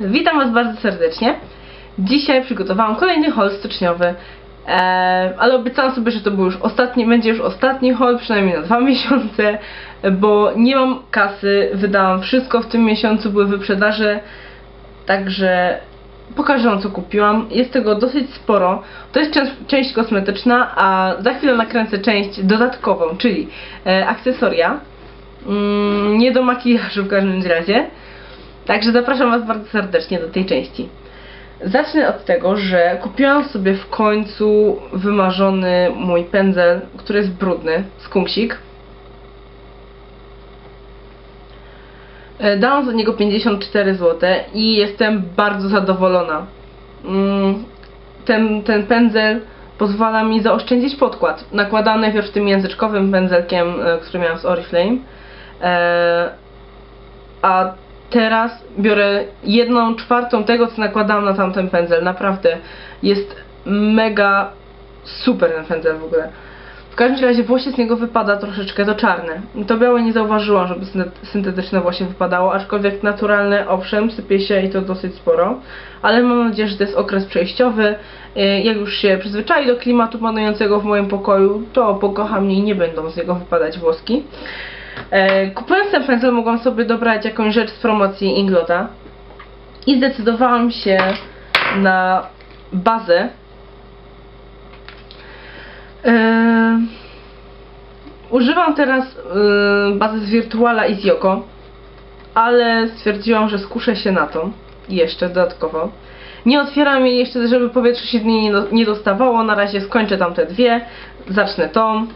Witam Was bardzo serdecznie. Dzisiaj przygotowałam kolejny haul styczniowy, e, ale obiecałam sobie, że to był już ostatni, będzie już ostatni haul, przynajmniej na dwa miesiące, bo nie mam kasy, wydałam wszystko w tym miesiącu, były wyprzedaże, także pokażę Wam co kupiłam. Jest tego dosyć sporo. To jest część, część kosmetyczna, a za chwilę nakręcę część dodatkową, czyli e, akcesoria. Mm, nie do makijażu w każdym razie. Także zapraszam Was bardzo serdecznie do tej części. Zacznę od tego, że kupiłam sobie w końcu wymarzony mój pędzel, który jest brudny, skunksik. E, Dałam za niego 54 zł i jestem bardzo zadowolona. Mm, Ten, ten pędzel pozwala mi zaoszczędzić podkład. Nakładam najpierw tym języczkowym pędzelkiem, e, który miałam z Oriflame. E, a teraz biorę jedną czwartą tego, co nakładałam na tamten pędzel. Naprawdę jest mega super ten pędzel w ogóle. W każdym razie włosie z niego wypada troszeczkę, to czarne. To białe nie zauważyłam, żeby syntet- syntetyczne włosie wypadało, aczkolwiek naturalne, owszem, sypie się i to dosyć sporo. Ale mam nadzieję, że to jest okres przejściowy. Y, Jak już się przyzwyczai do klimatu panującego w moim pokoju, to pokocha mnie i nie będą z niego wypadać włoski. E, Kupując ten pędzel mogłam sobie dobrać jakąś rzecz z promocji Inglota i zdecydowałam się na bazę. E, Używam teraz e, bazy z Virtuala i z Yoko, ale stwierdziłam, że skuszę się na to jeszcze dodatkowo. Nie otwieram jej jeszcze, żeby powietrze się z niej nie dostawało. Na razie skończę tam te dwie, zacznę tą.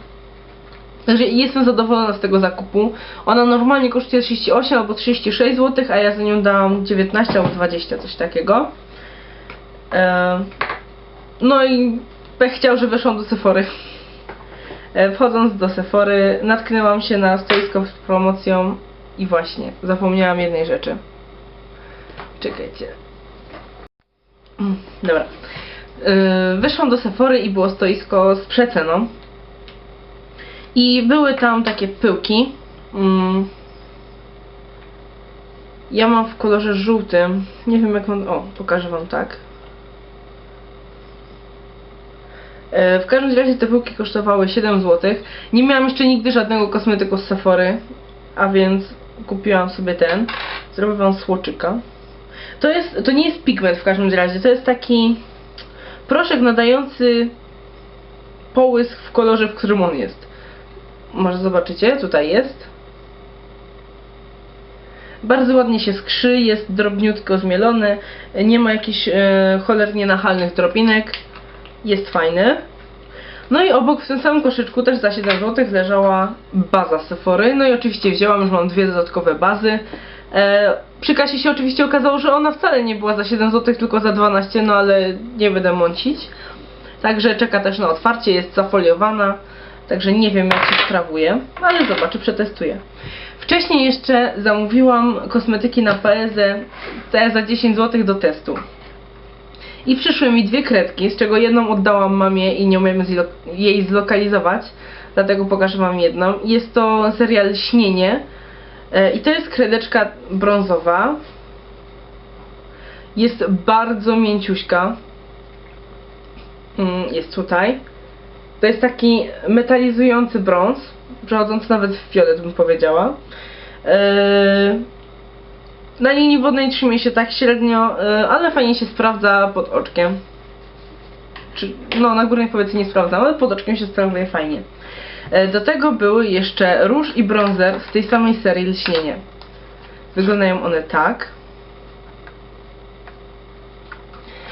Także jestem zadowolona z tego zakupu. Ona normalnie kosztuje 38 albo 36 zł, a ja za nią dałam 19 albo 20, coś takiego. No i pech chciał, że weszłam do Sephory. E, Wchodząc do Sephory natknęłam się na stoisko z promocją i właśnie zapomniałam jednej rzeczy. Czekajcie. Mm, Dobra. E, Wyszłam do Sephory i było stoisko z przeceną. I były tam takie pyłki. Mm. Ja mam w kolorze żółtym. Nie wiem jak on. O, pokażę wam tak. E, W każdym razie te pyłki kosztowały 7 zł. Nie miałam jeszcze nigdy żadnego kosmetyku z Sephory, a więc kupiłam sobie ten. Zrobię wam słoczyka. To jest, to nie jest pigment w każdym razie, to jest taki proszek nadający połysk w kolorze, w którym on jest. Może zobaczycie, tutaj jest. Bardzo ładnie się skrzy, jest drobniutko zmielony, nie ma jakichś e, cholernie nachalnych drobinek, jest fajny. No i obok w tym samym koszyczku też za 7 zł leżała baza Sephory, no i oczywiście wzięłam, już mam dwie dodatkowe bazy. E, przy kasie się oczywiście okazało, że ona wcale nie była za 7 zł, tylko za 12, no ale nie będę mącić. Także czeka też na otwarcie, jest zafoliowana. Także nie wiem jak się sprawuje, ale zobaczę, przetestuję. Wcześniej jeszcze zamówiłam kosmetyki na PSE za 10 zł do testu. I przyszły mi dwie kredki, z czego jedną oddałam mamie i nie umiem zlo- jej zlokalizować, dlatego pokażę wam jedną. Jest to serial Śnienie E, i to jest kredeczka brązowa. Jest bardzo mięciuśka. Mm, Jest tutaj. To jest taki metalizujący brąz, przechodzący nawet w fiolet bym powiedziała. Eee, na linii wodnej trzymie się tak średnio, e, ale fajnie się sprawdza pod oczkiem. Czy, no, na górnej powiedzmy nie sprawdzam, ale pod oczkiem się sprawuje fajnie. E, Do tego były jeszcze róż i bronzer z tej samej serii Lśnienie. Wyglądają one tak.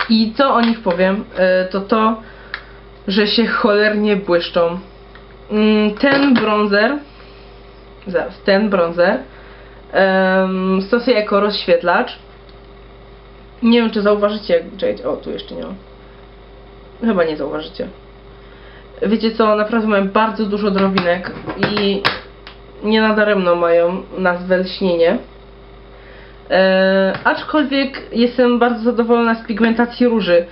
I co o nich powiem, to to, że się cholernie błyszczą. Mm, Ten bronzer, zaraz, ten bronzer um, stosuję jako rozświetlacz. Nie wiem, czy zauważycie, czekajcie, o, tu jeszcze nie. Chyba nie zauważycie. Wiecie co, naprawdę mają bardzo dużo drobinek i nie nadaremno mają nazwę lśnienie. E, aczkolwiek jestem bardzo zadowolona z pigmentacji róży.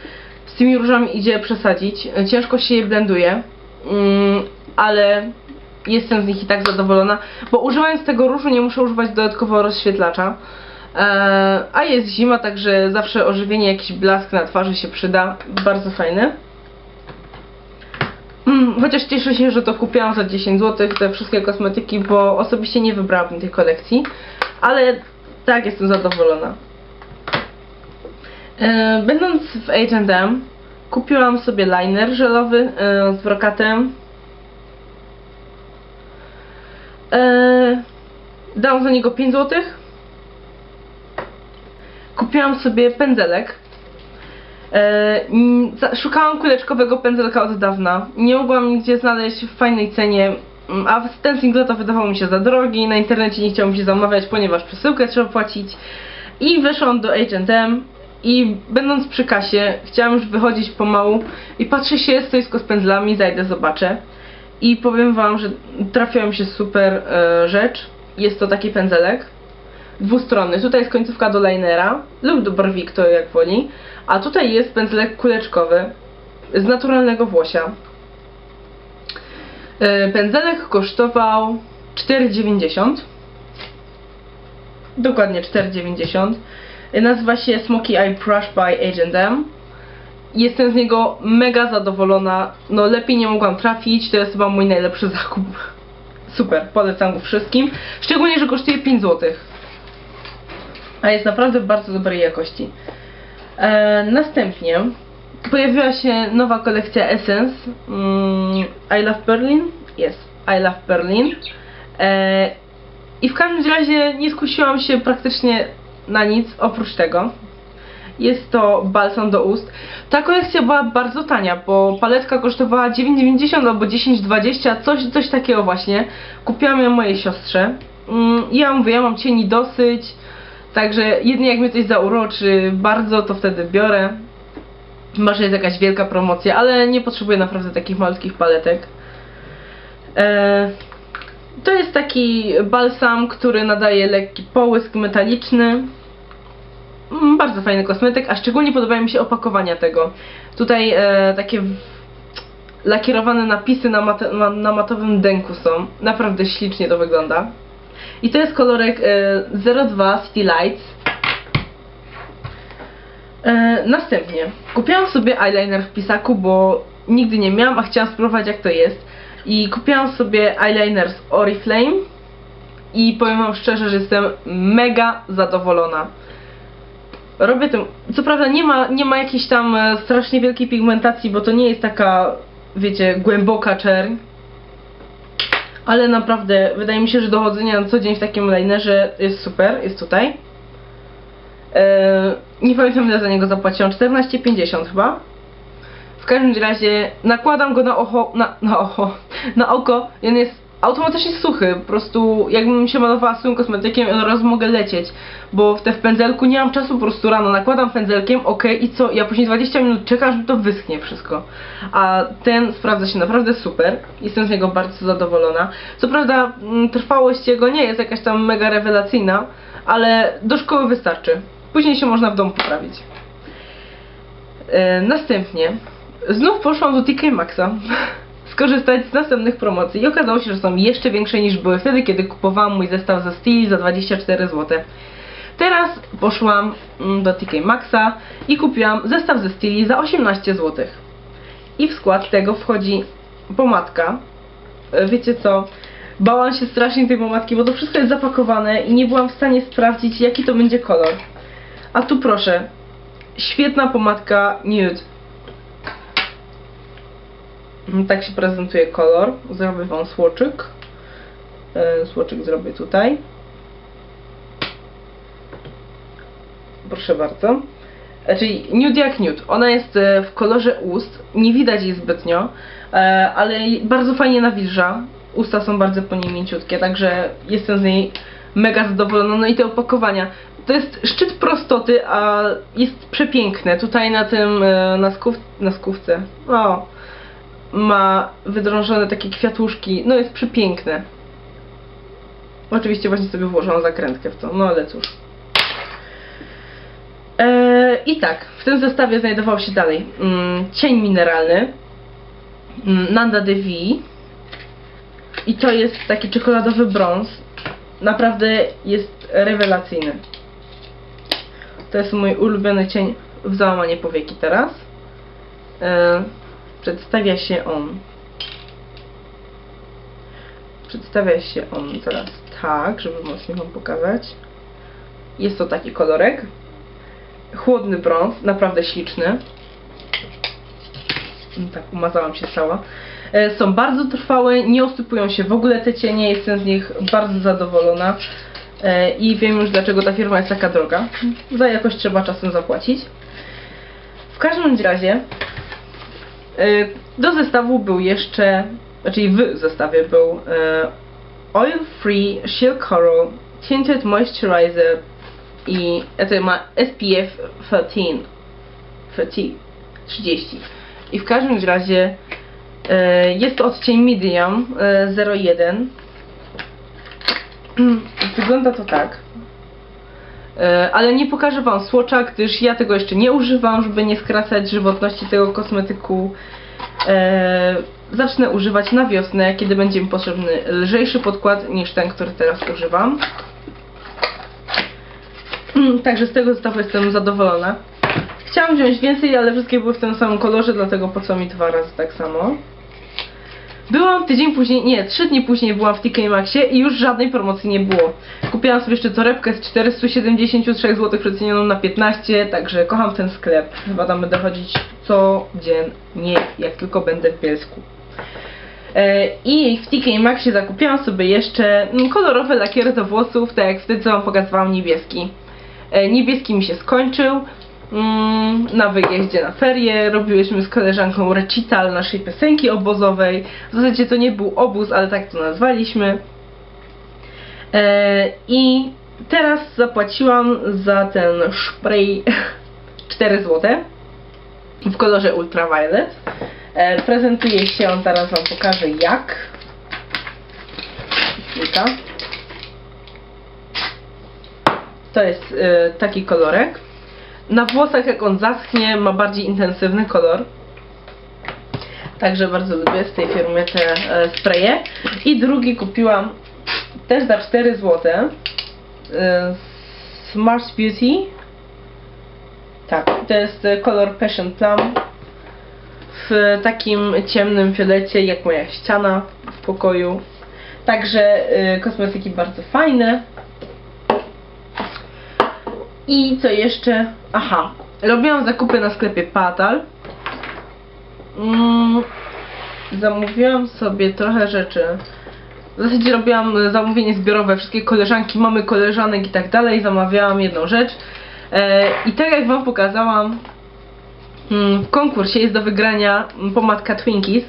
Z tymi różami idzie przesadzić. Ciężko się je blenduje, mm, ale jestem z nich i tak zadowolona, bo używając tego różu nie muszę używać dodatkowo rozświetlacza. E, a jest zima, także zawsze ożywienie, jakiś blask na twarzy się przyda. Bardzo fajny. Mm, Chociaż cieszę się, że to kupiłam za 10 zł, te wszystkie kosmetyki, bo osobiście nie wybrałabym tej kolekcji. Ale tak, jestem zadowolona. E, Będąc w H&M kupiłam sobie liner żelowy e, z brokatem. E, Dałam za niego 5 zł. Kupiłam sobie pędzelek. Szukałam kuleczkowego pędzelka od dawna. Nie mogłam nigdzie znaleźć w fajnej cenie, mm, a ten singleta wydawał mi się za drogi. Na internecie nie chciałam się zamawiać, ponieważ przesyłkę trzeba płacić. I weszłam do H&M i będąc przy kasie, chciałam już wychodzić pomału i patrzę się, stoisko z pędzlami, zajdę, zobaczę. I powiem wam, że trafiła mi się super e, rzecz. Jest to taki pędzelek dwustronny. Tutaj jest końcówka do linera lub do brwi, kto jak woli. A tutaj jest pędzelek kuleczkowy z naturalnego włosia. E, Pędzelek kosztował 4,90. Dokładnie 4,90. Nazywa się Smoky Eye Brush by H&M. Jestem z niego mega zadowolona. No lepiej nie mogłam trafić. To jest chyba mój najlepszy zakup. Super, polecam go wszystkim. Szczególnie, że kosztuje 5 zł. A jest naprawdę bardzo dobrej jakości. E, następnie pojawiła się nowa kolekcja Essence. Mm, I Love Berlin. Jest, I Love Berlin. E, I w każdym razie nie skusiłam się praktycznie na nic oprócz tego. Jest to balsam do ust. Ta kolekcja była bardzo tania, bo paletka kosztowała 9,90 albo 10,20, coś, coś takiego właśnie. Kupiłam ją mojej siostrze. Mm, ja mówię, ja mam cieni dosyć, także jedynie jak mnie coś zauroczy bardzo, to wtedy biorę. Chyba, że jest jakaś wielka promocja, ale nie potrzebuję naprawdę takich malutkich paletek. E, to jest taki balsam, który nadaje lekki połysk metaliczny. Mm, Bardzo fajny kosmetyk, a szczególnie podobają mi się opakowania tego. Tutaj e, takie lakierowane napisy na, mate, na, na matowym denku są. Naprawdę ślicznie to wygląda. I to jest kolorek e, 02 City Lights. E, następnie kupiłam sobie eyeliner w pisaku, bo nigdy nie miałam, a chciałam spróbować jak to jest. I kupiłam sobie eyeliner z Oriflame i powiem wam szczerze, że jestem mega zadowolona. Robię tym. Co prawda nie ma, nie ma jakiejś tam e, strasznie wielkiej pigmentacji, bo to nie jest taka, wiecie, głęboka czerń. Ale naprawdę wydaje mi się, że dochodzenie na co dzień w takim linerze jest super, jest tutaj. E, nie pamiętam ile za niego zapłaciłam, 14,50 chyba. W każdym razie nakładam go na ocho, na, na na oko i on jest automatycznie suchy. Po prostu jakbym się malowała swoim kosmetykiem, on raz mogę lecieć. Bo w te w pędzelku nie mam czasu po prostu rano. Nakładam pędzelkiem, ok, i co? Ja później 20 minut czekam, mi to wyschnie wszystko. A ten sprawdza się naprawdę super. Jestem z niego bardzo zadowolona. Co prawda mm, trwałość jego nie jest jakaś tam mega rewelacyjna, ale do szkoły wystarczy. Później się można w domu poprawić. E, następnie znów poszłam do TK Maxa skorzystać z następnych promocji i okazało się, że są jeszcze większe niż były wtedy, kiedy kupowałam mój zestaw ze Stili za 24 zł. Teraz poszłam mm, do TK Maxa i kupiłam zestaw ze Stili za 18 zł. I w skład tego wchodzi pomadka. E, Wiecie co? Bałam się strasznie tej pomadki, bo to wszystko jest zapakowane i nie byłam w stanie sprawdzić, jaki to będzie kolor. A tu proszę, świetna pomadka nude. Mm, Tak się prezentuje kolor. Zrobię wam słoczyk. E, Słoczyk zrobię tutaj. Proszę bardzo. E, Czyli nude jak nude. Ona jest e, w kolorze ust. Nie widać jej zbytnio, ale bardzo fajnie nawilża. Usta są bardzo po niej mięciutkie, także jestem z niej mega zadowolona. No i te opakowania. To jest szczyt prostoty, a jest przepiękne. Tutaj na tym, na, sków, na skówce. O, ma wydrążone takie kwiatuszki. No jest przepiękne. Oczywiście właśnie sobie włożyłam zakrętkę w to, no ale cóż. Eee, I tak, w tym zestawie znajdował się dalej mm, cień mineralny mm, Nanda Devi i to jest taki czekoladowy brąz. Naprawdę jest rewelacyjny. To jest mój ulubiony cień w załamanie powieki teraz. E, przedstawia się on. Przedstawia się on teraz tak, żeby mocniej Wam pokazać. Jest to taki kolorek. Chłodny brąz, naprawdę śliczny. Mm, Tak, umazałam się cała. E, Są bardzo trwałe, nie osypują się w ogóle te cienie, jestem z nich bardzo zadowolona. E, I wiem już dlaczego ta firma jest taka droga. Za jakość trzeba czasem zapłacić. W każdym razie do zestawu był jeszcze, znaczy w zestawie był e, Oil Free Shield Coral Tinted Moisturizer i e, to ma SPF 13 30 30 i w każdym razie e, jest to odcień medium e, 01 wygląda to tak. E, ale nie pokażę Wam słocza, gdyż ja tego jeszcze nie używam, żeby nie skracać żywotności tego kosmetyku. E, zacznę używać na wiosnę, kiedy będzie mi potrzebny lżejszy podkład niż ten, który teraz używam. Mm, Także z tego zestawu jestem zadowolona. Chciałam wziąć więcej, ale wszystkie były w tym samym kolorze, dlatego po co mi dwa razy tak samo. Byłam tydzień później, nie, trzy dni później byłam w TK Maxie i już żadnej promocji nie było. Kupiłam sobie jeszcze torebkę z 473 zł przecenioną na 15, także kocham ten sklep. Chyba tam będę chodzić codziennie, jak tylko będę w Bielsku. E, I w TK Maxie zakupiłam sobie jeszcze mm, kolorowy lakier do włosów, tak jak wtedy co wam pokazywałam niebieski. E, Niebieski mi się skończył na wyjeździe na ferie. Robiłyśmy z koleżanką recital naszej piosenki obozowej. W zasadzie to nie był obóz, ale tak to nazwaliśmy. E, I teraz zapłaciłam za ten spray 4 zł w kolorze ultraviolet. E, prezentuje się on, teraz Wam pokażę jak. To jest e, taki kolorek. Na włosach jak on zaschnie ma bardziej intensywny kolor. Także bardzo lubię z tej firmy te e, spraye. I drugi kupiłam też za 4 zł. Smart Beauty. Tak, to jest e, kolor Passion Plum. W takim ciemnym fiolecie jak moja ściana w pokoju. Także e, kosmetyki bardzo fajne. I co jeszcze? Aha, robiłam zakupy na sklepie Patal. Mm, zamówiłam sobie trochę rzeczy. W zasadzie robiłam zamówienie zbiorowe, wszystkie koleżanki, mamy koleżanek i tak dalej. Zamawiałam jedną rzecz. E, I tak jak Wam pokazałam, mm, w konkursie jest do wygrania pomadka Twinkies.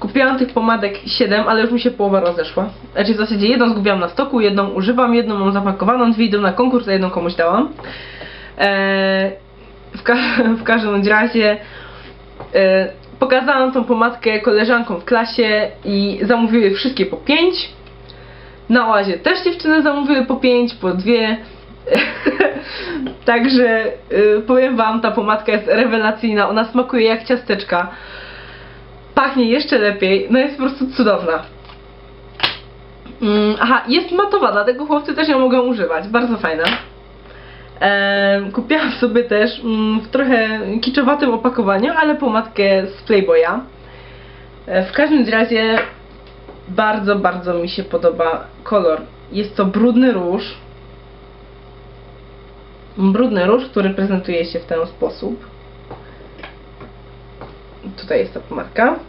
Kupiłam tych pomadek 7, ale już mi się połowa rozeszła. Znaczy w zasadzie jedną zgubiłam na stoku, jedną używam, jedną mam zapakowaną, dwie idą na konkurs, a jedną komuś dałam. Eee, w, ka w każdym razie e, pokazałam tą pomadkę koleżankom w klasie i zamówiły wszystkie po 5. Na oazie też dziewczyny zamówiły po 5, po 2. Także y, powiem wam, ta pomadka jest rewelacyjna, ona smakuje jak ciasteczka. Pachnie jeszcze lepiej, no jest po prostu cudowna. Mm, aha, jest matowa, dlatego chłopcy też ją mogą używać, bardzo fajna. Em, kupiłam sobie też mm, w trochę kiczowatym opakowaniu, ale pomadkę z Playboya. E, w każdym razie bardzo, bardzo mi się podoba kolor. Jest to brudny róż. Brudny róż, który prezentuje się w ten sposób. Tutaj jest ta pomadka.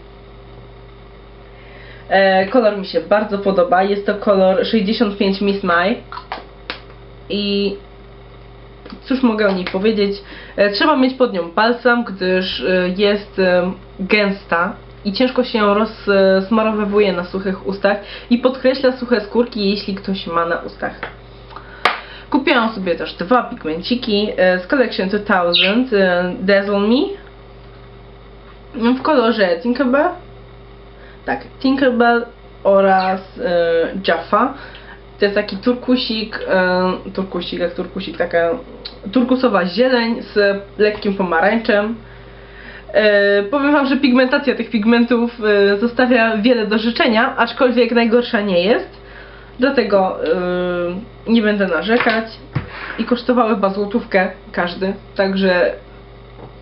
E, kolor mi się bardzo podoba. Jest to kolor 65 Miss Mai. I cóż mogę o niej powiedzieć? E, trzeba mieć pod nią balsam, gdyż e, jest gęsta i ciężko się rozsmarowywuje na suchych ustach i podkreśla suche skórki, jeśli ktoś ma na ustach. Kupiłam sobie też dwa pigmenciki z Collection 2000 e, Dazzle Me w kolorze Tinkerbell tak, Tinkerbell oraz e, Jaffa. To jest taki turkusik, e, turkusik jak turkusik, taka turkusowa zieleń z lekkim pomarańczem. E, powiem Wam, że pigmentacja tych pigmentów e, zostawia wiele do życzenia, aczkolwiek najgorsza nie jest. Dlatego e, nie będę narzekać. i kosztowały chyba złotówkę każdy, także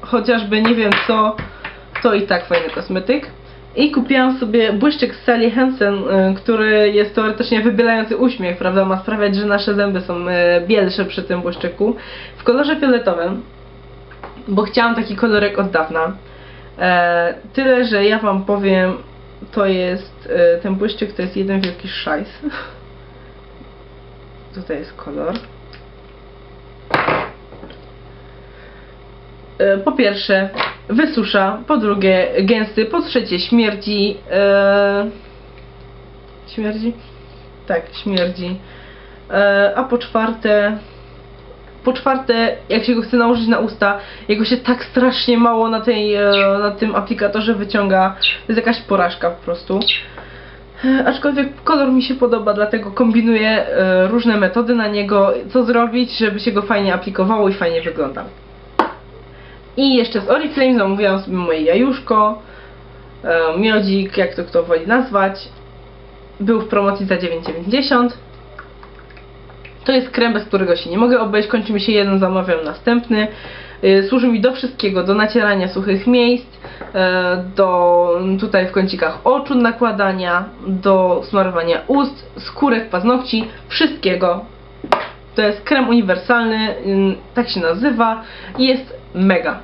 chociażby nie wiem co, to i tak fajny kosmetyk. I kupiłam sobie błyszczyk z Sally Hansen, y, który jest teoretycznie wybielający uśmiech, prawda? Ma sprawiać, że nasze zęby są y, bielsze przy tym błyszczyku. W kolorze fioletowym, bo chciałam taki kolorek od dawna. E, tyle, że ja wam powiem, to jest e, ten błyszczyk to jest jeden wielki szajs. Tutaj jest kolor. E, po pierwsze wysusza, po drugie gęsty, po trzecie śmierdzi. E, śmierdzi? Tak, śmierdzi. E, a po czwarte po czwarte, jak się go chce nałożyć na usta, jego się tak strasznie mało na, tej, e, na tym aplikatorze wyciąga. To jest jakaś porażka po prostu. Aczkolwiek kolor mi się podoba, dlatego kombinuję różne metody na niego, co zrobić, żeby się go fajnie aplikowało i fajnie wyglądał. I jeszcze z Oriflame zamówiłam sobie moje jajuszko, e, miodzik, jak to kto woli nazwać. Był w promocji za 9,90. To jest krem, bez którego się nie mogę obejść. Kończy mi się jeden, zamawiam następny. Y, Służy mi do wszystkiego, do nacierania suchych miejsc, e, do tutaj w kącikach oczu nakładania, do smarowania ust, skórek, paznokci, wszystkiego. To jest krem uniwersalny, ym, tak się nazywa i jest mega.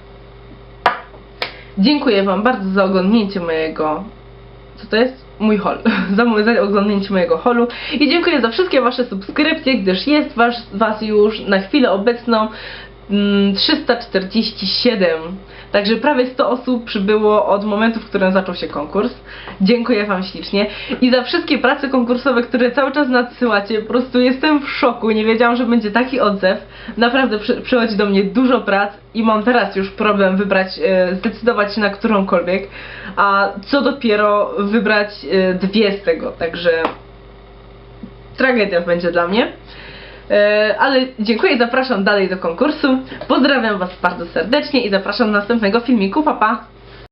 Dziękuję Wam bardzo za oglądnięcie mojego. Co to jest? Mój haul. za, oglądnięcie mojego holu. I dziękuję za wszystkie Wasze subskrypcje, gdyż jest was, was już na chwilę obecną mm, 347. Także prawie 100 osób przybyło od momentu, w którym zaczął się konkurs. Dziękuję Wam ślicznie. I za wszystkie prace konkursowe, które cały czas nadsyłacie. Po prostu jestem w szoku. Nie wiedziałam, że będzie taki odzew. Naprawdę przy, przychodzi do mnie dużo prac i mam teraz już problem wybrać, e, zdecydować się na którąkolwiek. A co dopiero wybrać e, dwie z tego. Także tragedia będzie dla mnie. E, ale dziękuję, zapraszam dalej do konkursu. Pozdrawiam Was bardzo serdecznie i zapraszam do następnego filmiku. Pa, pa!